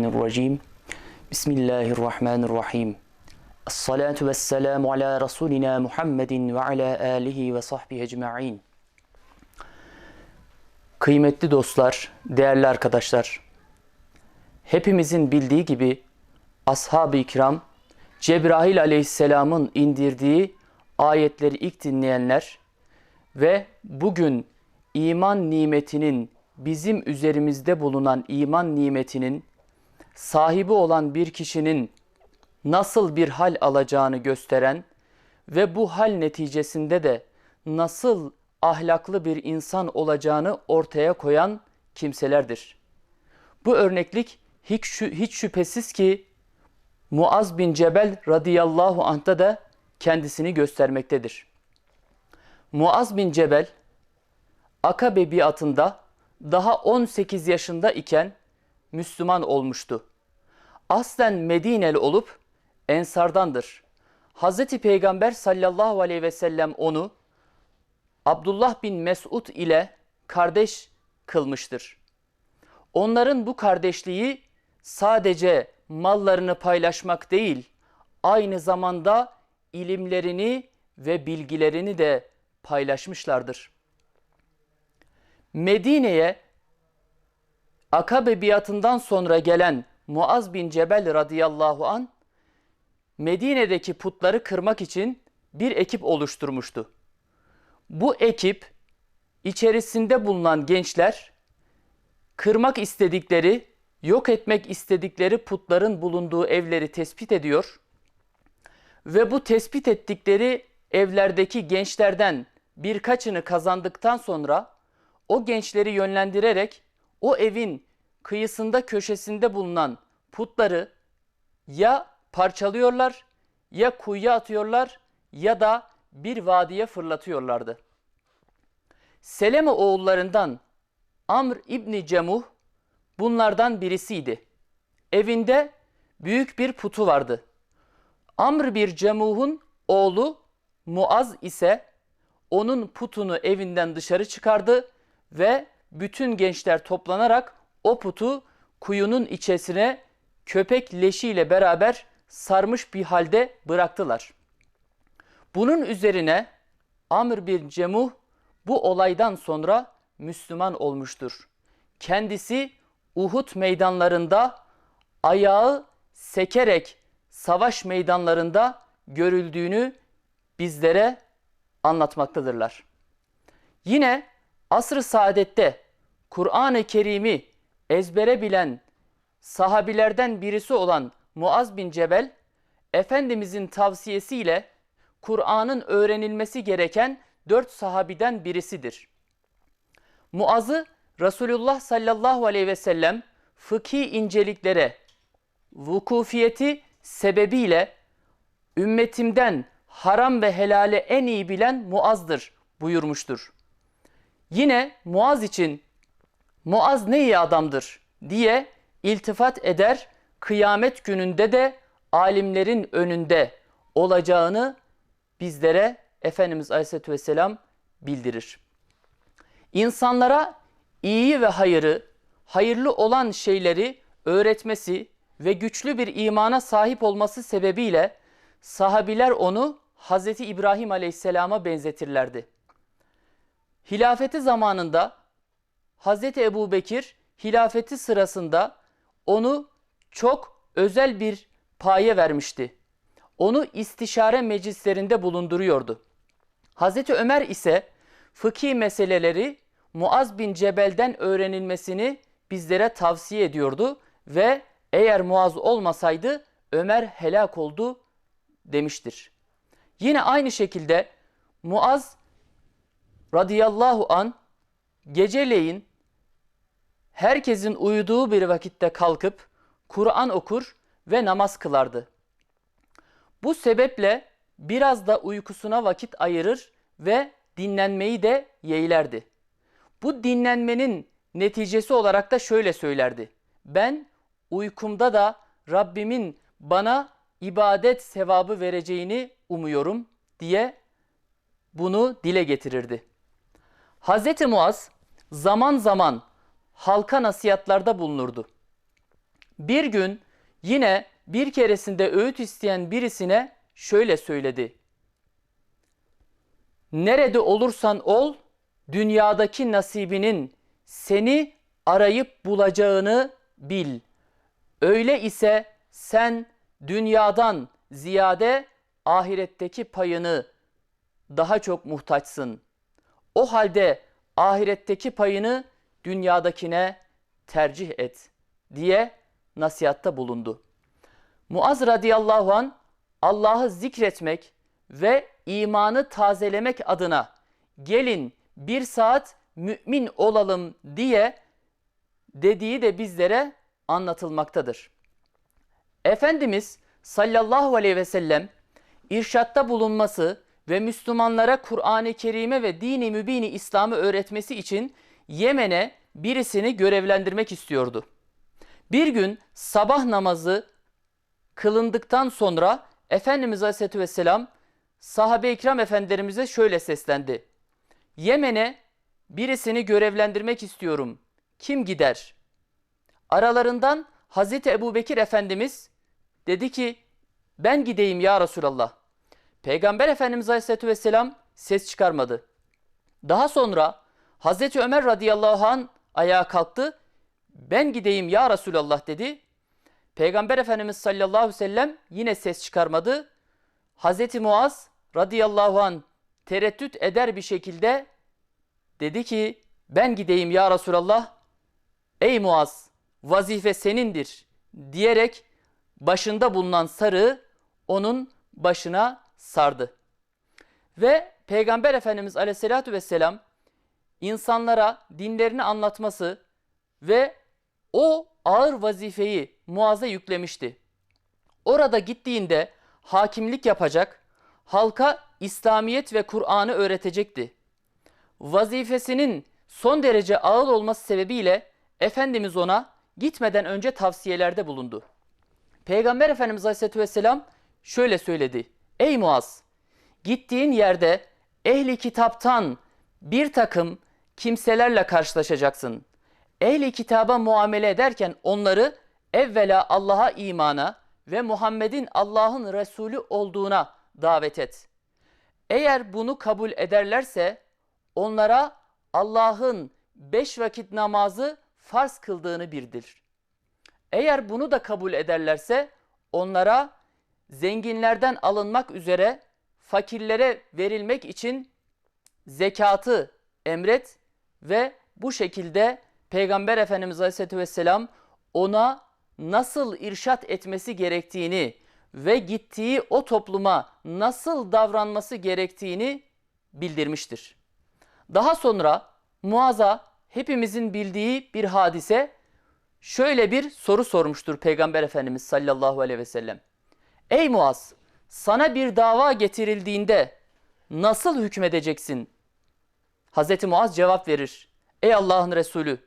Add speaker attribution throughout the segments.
Speaker 1: Mineşşeytanirracim. Bismillahirrahmanirrahim. Esselatu vesselamu ala Resulina Muhammedin ve ala alihi ve sahbihi ecma'in. Kıymetli dostlar, değerli arkadaşlar. Hepimizin bildiği gibi ashab-ı kiram Cebrail aleyhisselamın indirdiği ayetleri ilk dinleyenler ve bugün iman nimetinin bizim üzerimizde bulunan iman nimetinin sahibi olan bir kişinin nasıl bir hal alacağını gösteren ve bu hal neticesinde de nasıl ahlaklı bir insan olacağını ortaya koyan kimselerdir. Bu örneklik hiç, hiç şüphesiz ki Muaz bin Cebel radıyallahu anh'ta da kendisini göstermektedir. Muaz bin Cebel Akabe biatında daha 18 yaşında iken Müslüman olmuştu. Aslen Medineli olup Ensardandır. Hz. Peygamber sallallahu aleyhi ve sellem onu Abdullah bin Mesud ile kardeş kılmıştır. Onların bu kardeşliği sadece mallarını paylaşmak değil, aynı zamanda ilimlerini ve bilgilerini de paylaşmışlardır. Medine'ye Akabe biatından sonra gelen Muaz bin Cebel radıyallahu an Medine'deki putları kırmak için bir ekip oluşturmuştu. Bu ekip içerisinde bulunan gençler kırmak istedikleri, yok etmek istedikleri putların bulunduğu evleri tespit ediyor ve bu tespit ettikleri evlerdeki gençlerden birkaçını kazandıktan sonra o gençleri yönlendirerek o evin kıyısında köşesinde bulunan putları ya parçalıyorlar ya kuyuya atıyorlar ya da bir vadiye fırlatıyorlardı. Seleme oğullarından Amr İbni Cemuh bunlardan birisiydi. Evinde büyük bir putu vardı. Amr bir Cemuh'un oğlu Muaz ise onun putunu evinden dışarı çıkardı ve bütün gençler toplanarak o putu kuyunun içerisine köpek leşiyle beraber sarmış bir halde bıraktılar. Bunun üzerine Amr bir Cemuh bu olaydan sonra Müslüman olmuştur. Kendisi Uhud meydanlarında ayağı sekerek savaş meydanlarında görüldüğünü bizlere anlatmaktadırlar. Yine asr-ı saadette Kur'an-ı Kerim'i ezbere bilen sahabilerden birisi olan Muaz bin Cebel, Efendimizin tavsiyesiyle Kur'an'ın öğrenilmesi gereken dört sahabiden birisidir. Muaz'ı Resulullah sallallahu aleyhi ve sellem fıkhi inceliklere vukufiyeti sebebiyle ümmetimden haram ve helale en iyi bilen Muaz'dır buyurmuştur. Yine Muaz için Muaz ne iyi adamdır diye iltifat eder, kıyamet gününde de alimlerin önünde olacağını bizlere Efendimiz Aleyhisselatü Vesselam bildirir. İnsanlara iyi ve hayırı, hayırlı olan şeyleri öğretmesi ve güçlü bir imana sahip olması sebebiyle sahabiler onu Hz. İbrahim Aleyhisselam'a benzetirlerdi. Hilafeti zamanında Hz. Ebu Bekir hilafeti sırasında onu çok özel bir paye vermişti. Onu istişare meclislerinde bulunduruyordu. Hz. Ömer ise fıkhi meseleleri Muaz bin Cebel'den öğrenilmesini bizlere tavsiye ediyordu ve eğer Muaz olmasaydı Ömer helak oldu demiştir. Yine aynı şekilde Muaz radıyallahu an geceleyin herkesin uyuduğu bir vakitte kalkıp Kur'an okur ve namaz kılardı. Bu sebeple biraz da uykusuna vakit ayırır ve dinlenmeyi de yeğlerdi. Bu dinlenmenin neticesi olarak da şöyle söylerdi. Ben uykumda da Rabbimin bana ibadet sevabı vereceğini umuyorum diye bunu dile getirirdi. Hz. Muaz zaman zaman halka nasihatlarda bulunurdu. Bir gün yine bir keresinde öğüt isteyen birisine şöyle söyledi. Nerede olursan ol, dünyadaki nasibinin seni arayıp bulacağını bil. Öyle ise sen dünyadan ziyade ahiretteki payını daha çok muhtaçsın. O halde ahiretteki payını dünyadakine tercih et diye nasihatta bulundu. Muaz radıyallahu an Allah'ı zikretmek ve imanı tazelemek adına gelin bir saat mümin olalım diye dediği de bizlere anlatılmaktadır. Efendimiz sallallahu aleyhi ve sellem irşatta bulunması ve Müslümanlara Kur'an-ı Kerim'e ve dini mübini İslam'ı öğretmesi için Yemen'e birisini görevlendirmek istiyordu. Bir gün sabah namazı kılındıktan sonra Efendimiz Aleyhisselatü Vesselam sahabe-i kiram efendilerimize şöyle seslendi. Yemen'e birisini görevlendirmek istiyorum. Kim gider? Aralarından Hazreti Ebu Bekir Efendimiz dedi ki ben gideyim ya Resulallah. Peygamber Efendimiz Aleyhisselatü Vesselam ses çıkarmadı. Daha sonra Hazreti Ömer radıyallahu an ayağa kalktı. Ben gideyim ya Resulallah dedi. Peygamber Efendimiz sallallahu aleyhi ve sellem yine ses çıkarmadı. Hazreti Muaz radıyallahu an tereddüt eder bir şekilde dedi ki ben gideyim ya Resulallah. Ey Muaz vazife senindir diyerek başında bulunan sarığı onun başına sardı. Ve Peygamber Efendimiz aleyhissalatü vesselam insanlara dinlerini anlatması ve o ağır vazifeyi Muaz'a yüklemişti. Orada gittiğinde hakimlik yapacak, halka İslamiyet ve Kur'an'ı öğretecekti. Vazifesinin son derece ağır olması sebebiyle Efendimiz ona gitmeden önce tavsiyelerde bulundu. Peygamber Efendimiz Aleyhisselatü Vesselam şöyle söyledi. Ey Muaz! Gittiğin yerde ehli kitaptan bir takım kimselerle karşılaşacaksın. Ehli kitaba muamele ederken onları evvela Allah'a imana ve Muhammed'in Allah'ın Resulü olduğuna davet et. Eğer bunu kabul ederlerse onlara Allah'ın beş vakit namazı farz kıldığını bildir. Eğer bunu da kabul ederlerse onlara zenginlerden alınmak üzere fakirlere verilmek için zekatı emret ve bu şekilde Peygamber Efendimiz Aleyhisselatü Vesselam ona nasıl irşat etmesi gerektiğini ve gittiği o topluma nasıl davranması gerektiğini bildirmiştir. Daha sonra Muaz'a hepimizin bildiği bir hadise şöyle bir soru sormuştur Peygamber Efendimiz sallallahu aleyhi ve sellem. Ey Muaz sana bir dava getirildiğinde nasıl hükmedeceksin? Hazreti Muaz cevap verir. Ey Allah'ın Resulü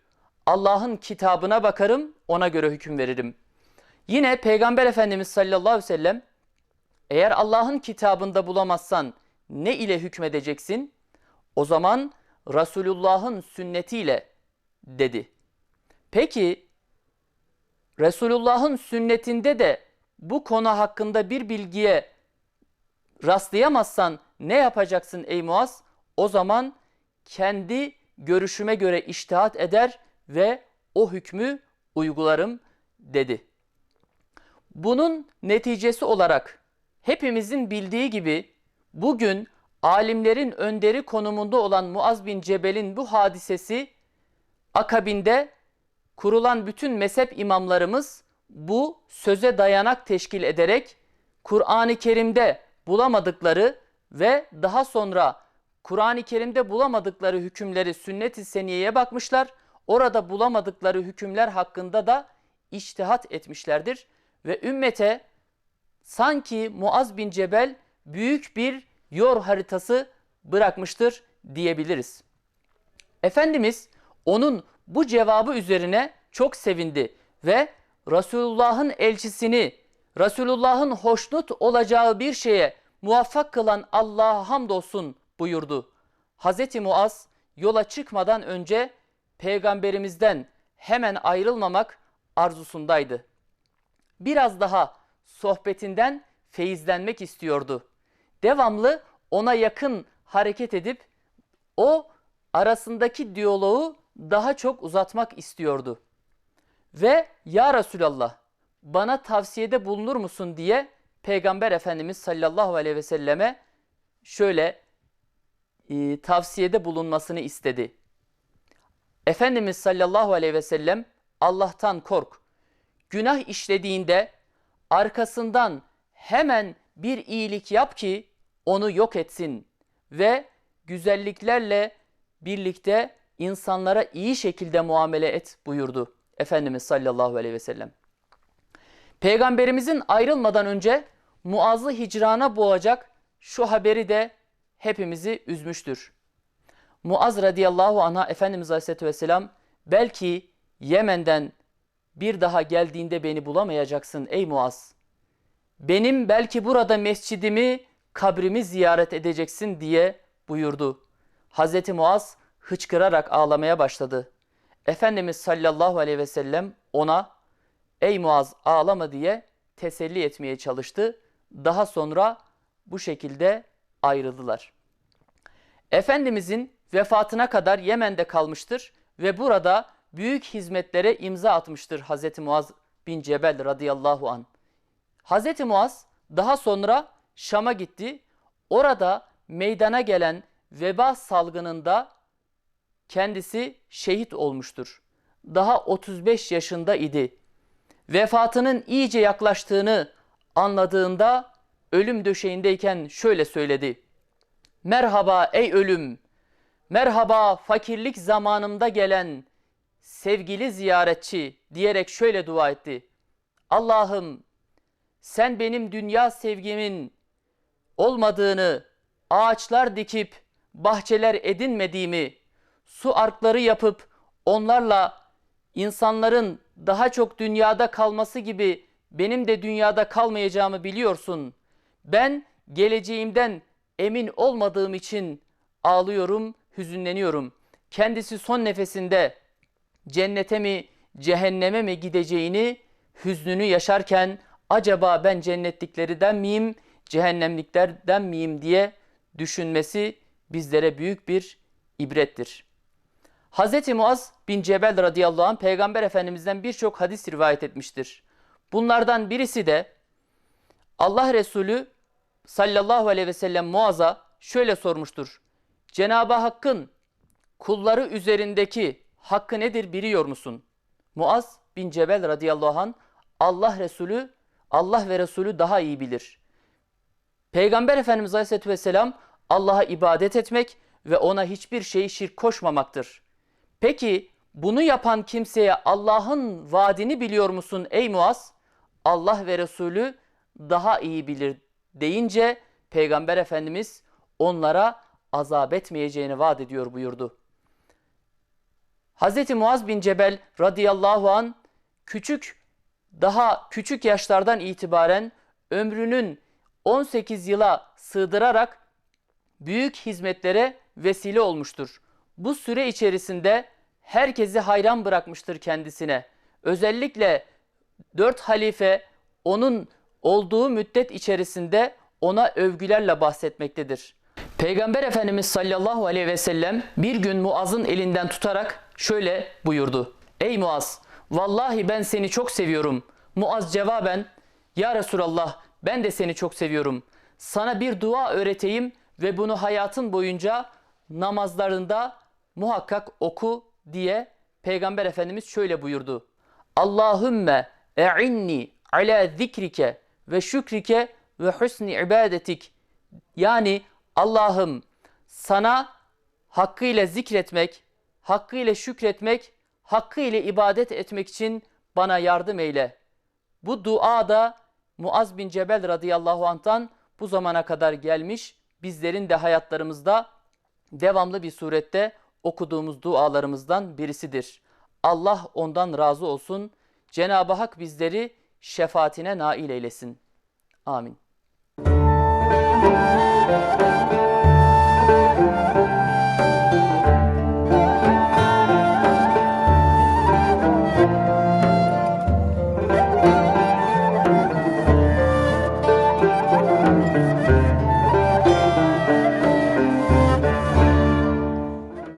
Speaker 1: Allah'ın kitabına bakarım ona göre hüküm veririm. Yine Peygamber Efendimiz sallallahu aleyhi ve sellem eğer Allah'ın kitabında bulamazsan ne ile hükmedeceksin? O zaman Resulullah'ın sünnetiyle dedi. Peki Resulullah'ın sünnetinde de bu konu hakkında bir bilgiye rastlayamazsan ne yapacaksın ey Muaz? O zaman kendi görüşüme göre iştihat eder ve o hükmü uygularım dedi. Bunun neticesi olarak hepimizin bildiği gibi bugün alimlerin önderi konumunda olan Muaz bin Cebel'in bu hadisesi akabinde kurulan bütün mezhep imamlarımız bu söze dayanak teşkil ederek Kur'an-ı Kerim'de bulamadıkları ve daha sonra Kur'an-ı Kerim'de bulamadıkları hükümleri sünnet-i seniyeye bakmışlar. Orada bulamadıkları hükümler hakkında da iştihat etmişlerdir. Ve ümmete sanki Muaz bin Cebel büyük bir yol haritası bırakmıştır diyebiliriz. Efendimiz onun bu cevabı üzerine çok sevindi ve Resulullah'ın elçisini, Resulullah'ın hoşnut olacağı bir şeye muvaffak kılan Allah'a hamdolsun buyurdu. Hz. Muaz yola çıkmadan önce peygamberimizden hemen ayrılmamak arzusundaydı. biraz daha sohbetinden feyizlenmek istiyordu. Devamlı ona yakın hareket edip o arasındaki diyaloğu daha çok uzatmak istiyordu. Ve ya Resulallah bana tavsiyede bulunur musun diye Peygamber Efendimiz sallallahu aleyhi ve selleme şöyle e, tavsiyede bulunmasını istedi. Efendimiz sallallahu aleyhi ve sellem Allah'tan kork. Günah işlediğinde arkasından hemen bir iyilik yap ki onu yok etsin ve güzelliklerle birlikte insanlara iyi şekilde muamele et buyurdu Efendimiz sallallahu aleyhi ve sellem. Peygamberimizin ayrılmadan önce Muaz'ı hicrana boğacak şu haberi de hepimizi üzmüştür. Muaz radıyallahu anh'a Efendimiz aleyhisselatü vesselam belki Yemen'den bir daha geldiğinde beni bulamayacaksın ey Muaz. Benim belki burada mescidimi, kabrimi ziyaret edeceksin diye buyurdu. Hazreti Muaz hıçkırarak ağlamaya başladı. Efendimiz sallallahu aleyhi ve sellem ona ey Muaz ağlama diye teselli etmeye çalıştı. Daha sonra bu şekilde ayrıldılar. Efendimizin vefatına kadar Yemen'de kalmıştır ve burada büyük hizmetlere imza atmıştır Hazreti Muaz bin Cebel radıyallahu an. Hazreti Muaz daha sonra Şam'a gitti. Orada meydana gelen veba salgınında kendisi şehit olmuştur. Daha 35 yaşında idi. Vefatının iyice yaklaştığını anladığında ölüm döşeğindeyken şöyle söyledi. Merhaba ey ölüm, merhaba fakirlik zamanımda gelen sevgili ziyaretçi diyerek şöyle dua etti. Allah'ım sen benim dünya sevgimin olmadığını, ağaçlar dikip bahçeler edinmediğimi, su arkları yapıp onlarla insanların daha çok dünyada kalması gibi benim de dünyada kalmayacağımı biliyorsun. Ben geleceğimden emin olmadığım için ağlıyorum, hüzünleniyorum. Kendisi son nefesinde cennete mi, cehenneme mi gideceğini hüznünü yaşarken acaba ben cennetliklerden miyim, cehennemliklerden miyim diye düşünmesi bizlere büyük bir ibrettir. Hz. Muaz bin Cebel radıyallahu anh Peygamber Efendimiz'den birçok hadis rivayet etmiştir. Bunlardan birisi de Allah Resulü sallallahu aleyhi ve sellem Muaz'a şöyle sormuştur. Cenab-ı Hakk'ın kulları üzerindeki hakkı nedir biliyor musun? Muaz bin Cebel radıyallahu anh Allah Resulü Allah ve Resulü daha iyi bilir. Peygamber Efendimiz Aleyhisselatü Vesselam Allah'a ibadet etmek ve ona hiçbir şeyi şirk koşmamaktır. Peki bunu yapan kimseye Allah'ın vaadini biliyor musun ey Muaz? Allah ve Resulü daha iyi bilir deyince Peygamber Efendimiz onlara azap etmeyeceğini vaat ediyor buyurdu. Hz. Muaz bin Cebel radıyallahu an küçük daha küçük yaşlardan itibaren ömrünün 18 yıla sığdırarak büyük hizmetlere vesile olmuştur. Bu süre içerisinde herkesi hayran bırakmıştır kendisine. Özellikle dört halife onun olduğu müddet içerisinde ona övgülerle bahsetmektedir. Peygamber Efendimiz sallallahu aleyhi ve sellem bir gün Muaz'ın elinden tutarak şöyle buyurdu. Ey Muaz vallahi ben seni çok seviyorum. Muaz cevaben ya Resulallah ben de seni çok seviyorum. Sana bir dua öğreteyim ve bunu hayatın boyunca namazlarında muhakkak oku diye Peygamber Efendimiz şöyle buyurdu. Allahümme e'inni ala zikrike ve şükrike ve husni ibadetik. Yani Allah'ım sana hakkıyla zikretmek, hakkıyla şükretmek, hakkıyla ibadet etmek için bana yardım eyle. Bu dua da Muaz bin Cebel radıyallahu anh'tan bu zamana kadar gelmiş. Bizlerin de hayatlarımızda devamlı bir surette okuduğumuz dualarımızdan birisidir. Allah ondan razı olsun. Cenab-ı Hak bizleri şefaatine nail eylesin. Amin.